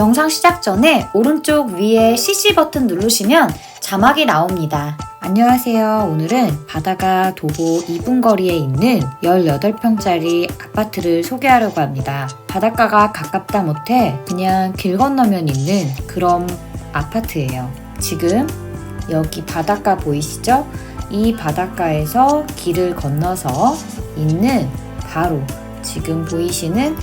영상 시작 전에 오른쪽 위에 CC 버튼 누르시면 자막이 나옵니다. 안녕하세요. 오늘은 바다가 도보 2분 거리에 있는 18평짜리 아파트를 소개하려고 합니다. 바닷가가 가깝다 못해 그냥 길 건너면 있는 그런 아파트예요. 지금 여기 바닷가 보이시죠? 이 바닷가에서 길을 건너서 있는 바로 지금 보이시는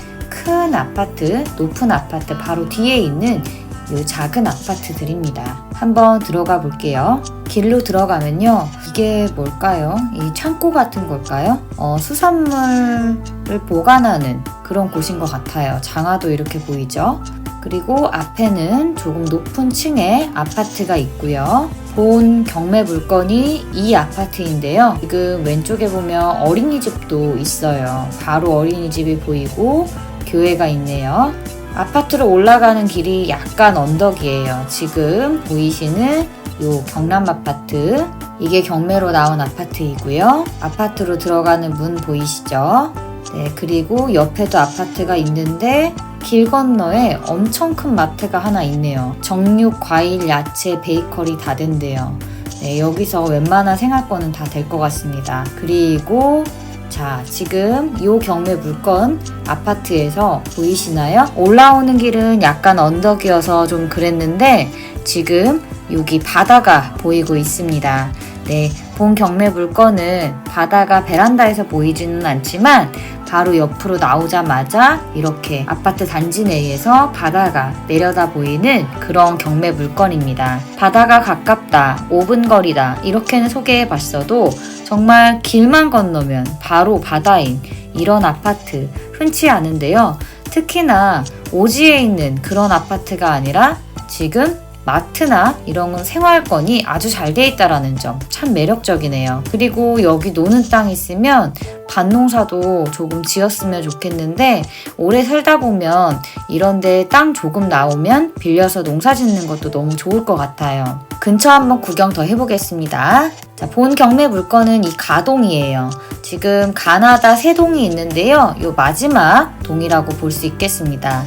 큰 아파트, 높은 아파트 바로 뒤에 있는 이 작은 아파트들입니다. 한번 들어가 볼게요. 길로 들어가면요. 이게 뭘까요? 이 창고 같은 걸까요? 어, 수산물을 보관하는 그런 곳인 것 같아요. 장화도 이렇게 보이죠? 그리고 앞에는 조금 높은 층의 아파트가 있고요. 본 경매 물건이 이 아파트인데요. 지금 왼쪽에 보면 어린이집도 있어요. 바로 어린이집이 보이고 교회가 있네요. 아파트로 올라가는 길이 약간 언덕이에요. 지금 보이시는 요 경남 아파트. 이게 경매로 나온 아파트이고요. 아파트로 들어가는 문 보이시죠? 네, 그리고 옆에도 아파트가 있는데 길 건너에 엄청 큰 마트가 하나 있네요. 정육, 과일, 야채, 베이커리 다 된대요. 네, 여기서 웬만한 생활권은 다 될 것 같습니다. 그리고 자, 지금 요 경매 물건 아파트에서 보이시나요? 올라오는 길은 약간 언덕이어서 좀 그랬는데 지금 여기 바다가 보이고 있습니다. 네, 본 경매 물건은 바다가 베란다에서 보이지는 않지만 바로 옆으로 나오자마자 이렇게 아파트 단지 내에서 바다가 내려다 보이는 그런 경매 물건입니다. 바다가 가깝다, 5분 거리다, 이렇게는 소개해 봤어도 정말 길만 건너면 바로 바다인 이런 아파트 흔치 않은데요. 특히나 오지에 있는 그런 아파트가 아니라 지금 마트나 이런 건 생활권이 아주 잘 돼 있다라는 점 참 매력적이네요. 그리고 여기 노는 땅 있으면 밭농사도 조금 지었으면 좋겠는데 오래 살다 보면 이런데 땅 조금 나오면 빌려서 농사 짓는 것도 너무 좋을 것 같아요. 근처 한번 구경 더 해보겠습니다. 자, 본 경매 물건은 이 가동이에요. 지금 가나다 세 동이 있는데요. 요 마지막 동이라고 볼 수 있겠습니다.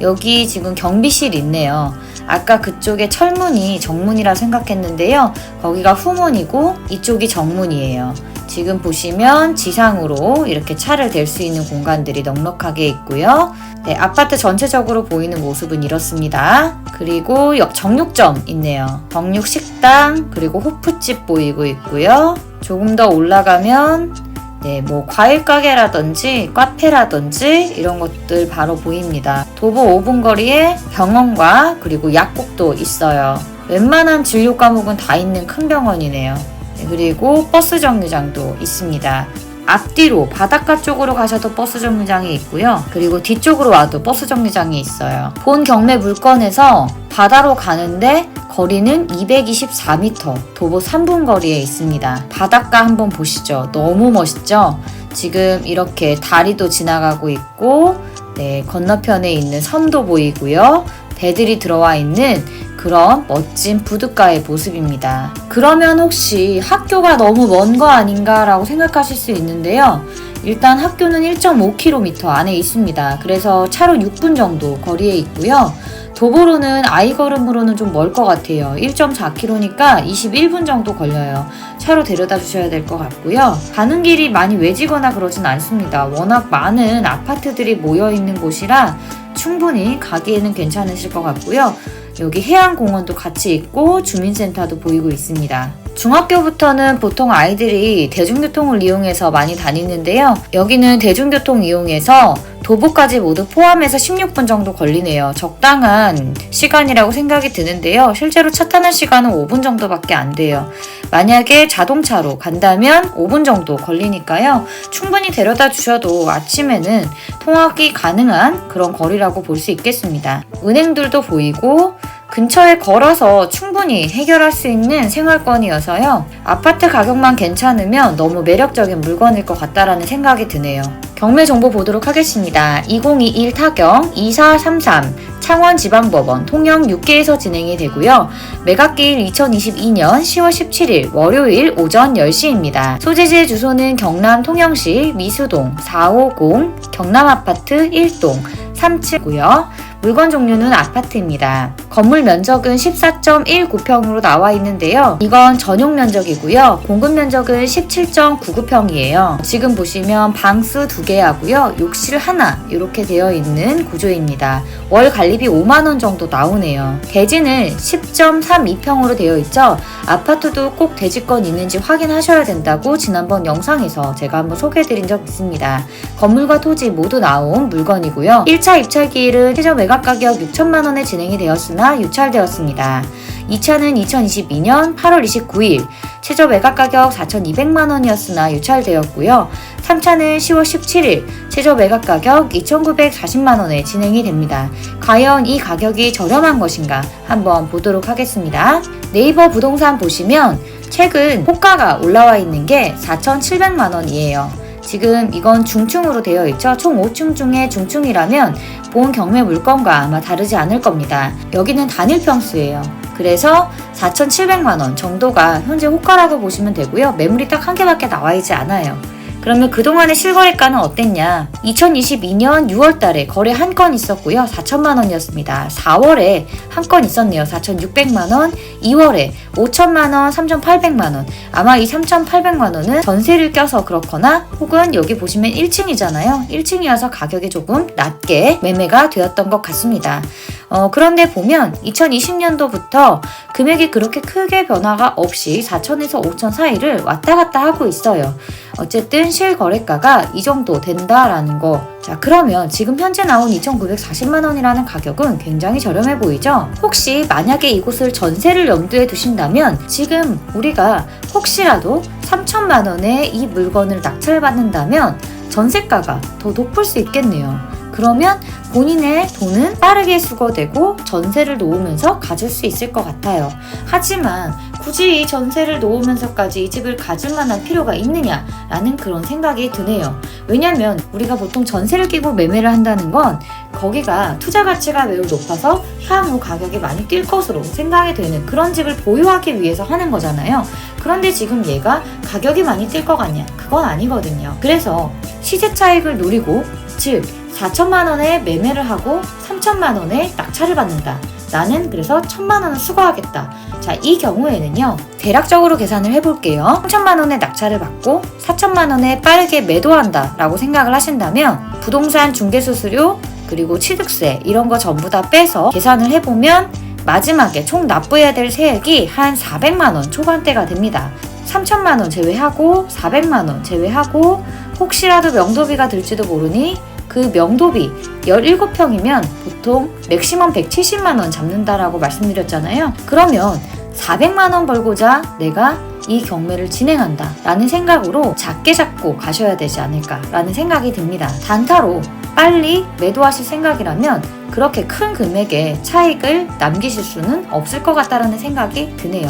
여기 지금 경비실 있네요. 아까 그쪽에 철문이 정문이라 생각했는데요. 거기가 후문이고 이쪽이 정문이에요. 지금 보시면 지상으로 이렇게 차를 댈 수 있는 공간들이 넉넉하게 있고요. 네, 아파트 전체적으로 보이는 모습은 이렇습니다. 그리고 역 정육점 있네요. 정육 식당 그리고 호프집 보이고 있고요. 조금 더 올라가면 네, 뭐 과일 가게라든지 카페라든지 이런 것들 바로 보입니다. 도보 5분 거리에 병원과 그리고 약국도 있어요. 웬만한 진료 과목은 다 있는 큰 병원이네요. 네, 그리고 버스 정류장도 있습니다. 앞뒤로 바닷가 쪽으로 가셔도 버스 정류장이 있고요. 그리고 뒤쪽으로 와도 버스 정류장이 있어요. 본 경매 물건에서 바다로 가는데 거리는 224m, 도보 3분 거리에 있습니다. 바닷가 한번 보시죠. 너무 멋있죠? 지금 이렇게 다리도 지나가고 있고, 네, 건너편에 있는 섬도 보이고요. 배들이 들어와 있는 그런 멋진 부둣가의 모습입니다. 그러면 혹시 학교가 너무 먼 거 아닌가라고 생각하실 수 있는데요. 일단 학교는 1.5km 안에 있습니다. 그래서 차로 6분 정도 거리에 있고요. 도보로는 아이 걸음으로는 좀 멀 것 같아요. 1.4km니까 21분 정도 걸려요. 차로 데려다 주셔야 될 것 같고요. 가는 길이 많이 외지거나 그러진 않습니다. 워낙 많은 아파트들이 모여 있는 곳이라 충분히 가기에는 괜찮으실 것 같고요. 여기 해양공원도 같이 있고 주민센터도 보이고 있습니다. 중학교부터는 보통 아이들이 대중교통을 이용해서 많이 다니는데요. 여기는 대중교통 이용해서 도보까지 모두 포함해서 16분 정도 걸리네요. 적당한 시간이라고 생각이 드는데요. 실제로 차 타는 시간은 5분 정도밖에 안 돼요. 만약에 자동차로 간다면 5분 정도 걸리니까요. 충분히 데려다 주셔도 아침에는 통학이 가능한 그런 거리라고 볼 수 있겠습니다. 은행들도 보이고 근처에 걸어서 충분히 해결할 수 있는 생활권이어서요. 아파트 가격만 괜찮으면 너무 매력적인 물건일 것 같다라는 생각이 드네요. 경매 정보 보도록 하겠습니다. 2021 타경 2433 창원지방법원 통영 6개에서 진행이 되고요. 매각기일 2022년 10월 17일 월요일 오전 10시입니다. 소재지의 주소는 경남 통영시 미수동 450 경남아파트 1동 3층이고요. 물건 종류는 아파트입니다. 건물 면적은 14.19평으로 나와 있는데요. 이건 전용 면적이고요. 공급 면적은 17.99평이에요. 지금 보시면 방수 두개 하고요. 욕실 하나 이렇게 되어 있는 구조입니다. 월 관리비 5만 원 정도 나오네요. 대지는 10.32평으로 되어 있죠. 아파트도 꼭 대지권 있는지 확인하셔야 된다고 지난번 영상에서 제가 한번 소개해드린 적 있습니다. 건물과 토지 모두 나온 물건이고요. 1차 입찰기일은 최저 매각 가격 6천만 원에 진행이 되었으나 유찰되었습니다. 2차는 2022년 8월 29일 최저 매각 가격 4,200만 원이었으나 유찰되었고요. 3차는 10월 17일 최저 매각 가격 2,940만 원에 진행이 됩니다. 과연 이 가격이 저렴한 것인가 한번 보도록 하겠습니다. 네이버 부동산 보시면 최근 호가가 올라와 있는 게 4,700만 원이에요. 지금 이건 중층으로 되어 있죠. 총 5층 중에 중층이라면 본 경매 물건과 아마 다르지 않을 겁니다. 여기는 단일 평수예요. 그래서 4,700만 원 정도가 현재 호가라고 보시면 되고요. 매물이 딱 한 개밖에 나와 있지 않아요. 그러면 그동안의 실거래가는 어땠냐? 2022년 6월 달에 거래 한 건 있었고요. 4천만 원이었습니다. 4월에 한 건 있었네요. 4,600만 원. 2월에 5천만 원, 3,800만 원. 아마 이 3,800만 원은 전세를 껴서 그렇거나 혹은 여기 보시면 1층이잖아요. 1층이어서 가격이 조금 낮게 매매가 되었던 것 같습니다. 어, 그런데 보면 2020년도부터 금액이 그렇게 크게 변화가 없이 4천에서 5천 사이를 왔다 갔다 하고 있어요. 어쨌든 실거래가가 이 정도 된다라는 거. 자, 그러면 지금 현재 나온 2,940만 원이라는 가격은 굉장히 저렴해 보이죠? 혹시 만약에 이곳을 전세를 염두에 두신다면 지금 우리가 혹시라도 3천만 원에 이 물건을 낙찰 받는다면 전세가가 더 높을 수 있겠네요. 그러면 본인의 돈은 빠르게 수거되고 전세를 놓으면서 가질 수 있을 것 같아요. 하지만 굳이 이 전세를 놓으면서까지 이 집을 가질 만한 필요가 있느냐라는 그런 생각이 드네요. 왜냐면 우리가 보통 전세를 끼고 매매를 한다는 건 거기가 투자 가치가 매우 높아서 향후 가격이 많이 뛸 것으로 생각이 되는 그런 집을 보유하기 위해서 하는 거잖아요. 그런데 지금 얘가 가격이 많이 뛸 것 같냐? 그건 아니거든요. 그래서 시세 차익을 노리고 즉 4천만 원에 매매를 하고 3천만 원에 낙찰을 받는다. 나는 그래서 1천만 원을 수거하겠다. 자, 이 경우에는요. 대략적으로 계산을 해볼게요. 3천만 원에 낙찰을 받고 4천만 원에 빠르게 매도한다 라고 생각을 하신다면 부동산 중개수수료 그리고 취득세 이런 거 전부 다 빼서 계산을 해보면 마지막에 총 납부해야 될 세액이 한 400만 원 초반대가 됩니다. 3천만 원 제외하고 400만 원 제외하고 혹시라도 명도비가 들지도 모르니 그 명도비 17평이면 보통 맥시멈 170만 원 잡는다라고 말씀드렸잖아요. 그러면 400만 원 벌고자 내가 이 경매를 진행한다 라는 생각으로 작게 잡고 가셔야 되지 않을까 라는 생각이 듭니다. 단타로 빨리 매도하실 생각이라면 그렇게 큰 금액의 차익을 남기실 수는 없을 것 같다라는 생각이 드네요.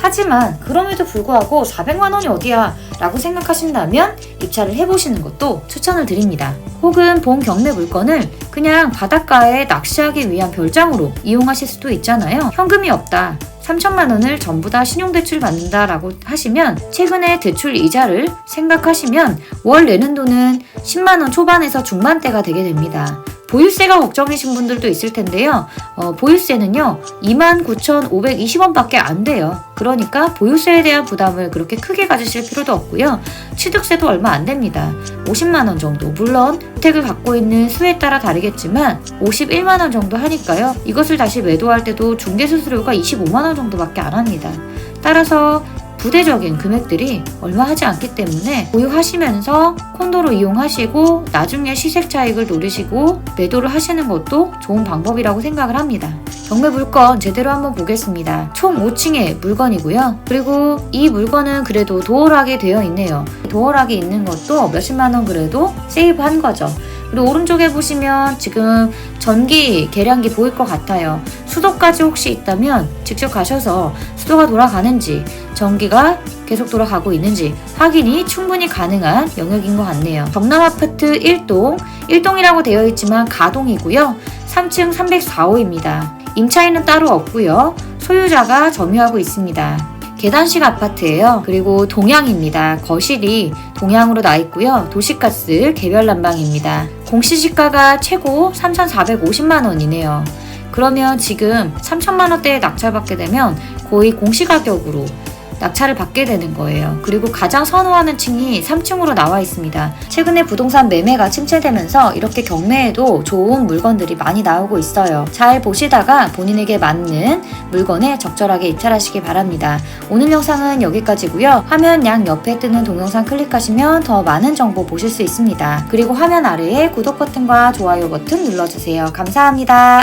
하지만 그럼에도 불구하고 400만 원이 어디야 라고 생각하신다면 입찰을 해보시는 것도 추천을 드립니다. 혹은 본 경매 물건을 그냥 바닷가에 낚시하기 위한 별장으로 이용하실 수도 있잖아요. 현금이 없다. 3천만 원을 전부 다 신용대출 받는다라고 하시면 최근에 대출 이자를 생각하시면 월 내는 돈은 10만 원 초반에서 중반대가 되게 됩니다. 보유세가 걱정이신 분들도 있을 텐데요. 어, 보유세는요, 29,520원밖에 안 돼요. 그러니까 보유세에 대한 부담을 그렇게 크게 가지실 필요도 없고요. 취득세도 얼마 안 됩니다. 50만원 정도. 물론, 주택을 갖고 있는 수에 따라 다르겠지만, 51만원 정도 하니까요. 이것을 다시 매도할 때도 중개수수료가 25만원 정도밖에 안 합니다. 따라서 부대적인 금액들이 얼마 하지 않기 때문에 보유하시면서 콘도로 이용하시고 나중에 시색 차익을 노리시고 매도를 하시는 것도 좋은 방법이라고 생각을 합니다. 경매 물건 제대로 한번 보겠습니다. 총 5층의 물건이고요. 그리고 이 물건은 그래도 도어락이 되어 있네요. 도어락이 있는 것도 몇십만 원 그래도 세이브 한 거죠. 그리고 오른쪽에 보시면 지금 전기 계량기 보일 것 같아요. 수도까지 혹시 있다면 직접 가셔서 수도가 돌아가는지 전기가 계속 돌아가고 있는지 확인이 충분히 가능한 영역인 것 같네요. 경남 아파트 1동, 1동이라고 되어 있지만 가동이고요. 3층 304호입니다. 임차인은 따로 없고요. 소유자가 점유하고 있습니다. 계단식 아파트예요. 그리고 동양입니다. 거실이 동양으로 나 있고요. 도시가스 개별 난방입니다. 공시지가가 최고 3,450만 원이네요. 그러면 지금 3천만 원대에 낙찰받게 되면 거의 공시가격으로 낙찰을 받게 되는 거예요. 그리고 가장 선호하는 층이 3층으로 나와 있습니다. 최근에 부동산 매매가 침체되면서 이렇게 경매에도 좋은 물건들이 많이 나오고 있어요. 잘 보시다가 본인에게 맞는 물건에 적절하게 입찰하시기 바랍니다. 오늘 영상은 여기까지고요. 화면 양 옆에 뜨는 동영상 클릭하시면 더 많은 정보 보실 수 있습니다. 그리고 화면 아래에 구독 버튼과 좋아요 버튼 눌러주세요. 감사합니다.